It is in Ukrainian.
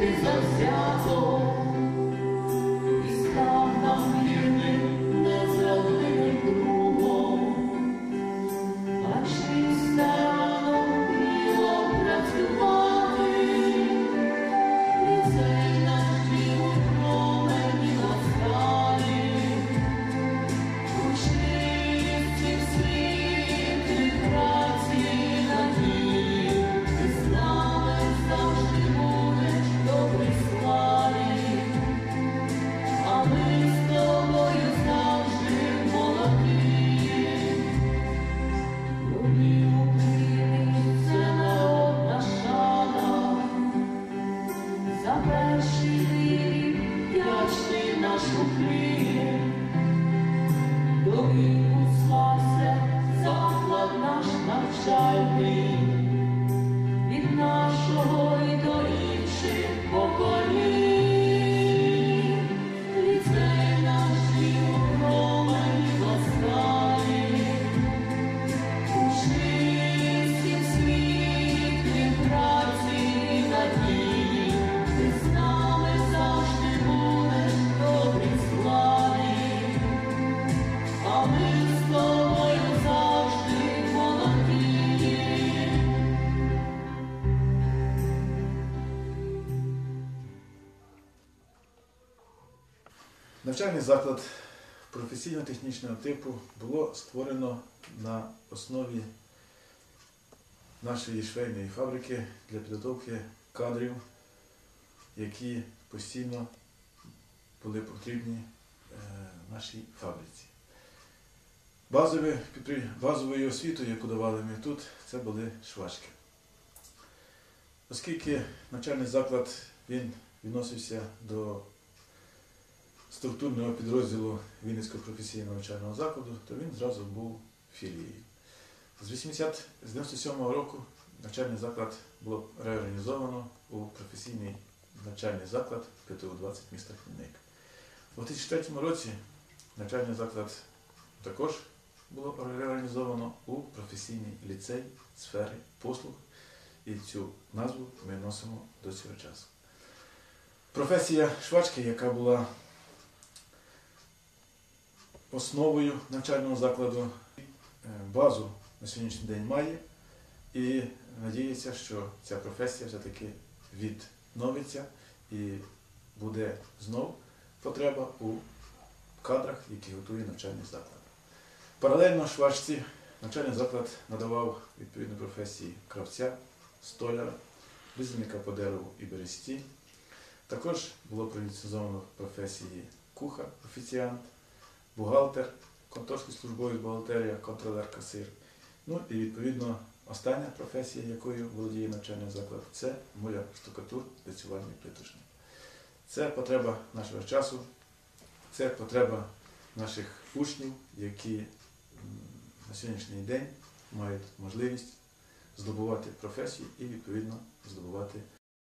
只剩下我。України, доки у сонце заклад наш навчальний. Навчальний заклад професійно-технічного типу було створено на основі нашої швейної фабрики для підготовки кадрів, які постійно були потрібні е, нашій фабриці. Базовою освітою, яку давали ми тут, це були швачки. Оскільки навчальний заклад він відносився до структурного підрозділу Вінницького професійного навчального закладу, то він зразу був філією. З 80, з 97 року навчальний заклад було реорганізовано у професійний навчальний заклад ПТУ-20 міста Хмельник. У 2003 році навчальний заклад також було реорганізовано у професійний ліцей сфери послуг, і цю назву ми носимо до цього часу. Професія швачки, яка була основою навчального закладу, е, базу на сьогоднішній день має і надіється, що ця професія все-таки відновиться і буде знов потреба у кадрах, які готує навчальний заклад. Паралельно швачці навчальний заклад надавав відповідні професії кравця, столяра, різальника по дереву і бересті. Також було проініцизовано професії кухар, офіціант, бухгалтер, конторський службовець бухгалтерія, контролер касир. Ну і відповідно остання професія, якою володіє навчальний заклад, це муляр штукатур, лицювальний плиточник. Це потреба нашого часу, це потреба наших учнів, які на сьогоднішній день мають можливість здобувати професію і відповідно здобувати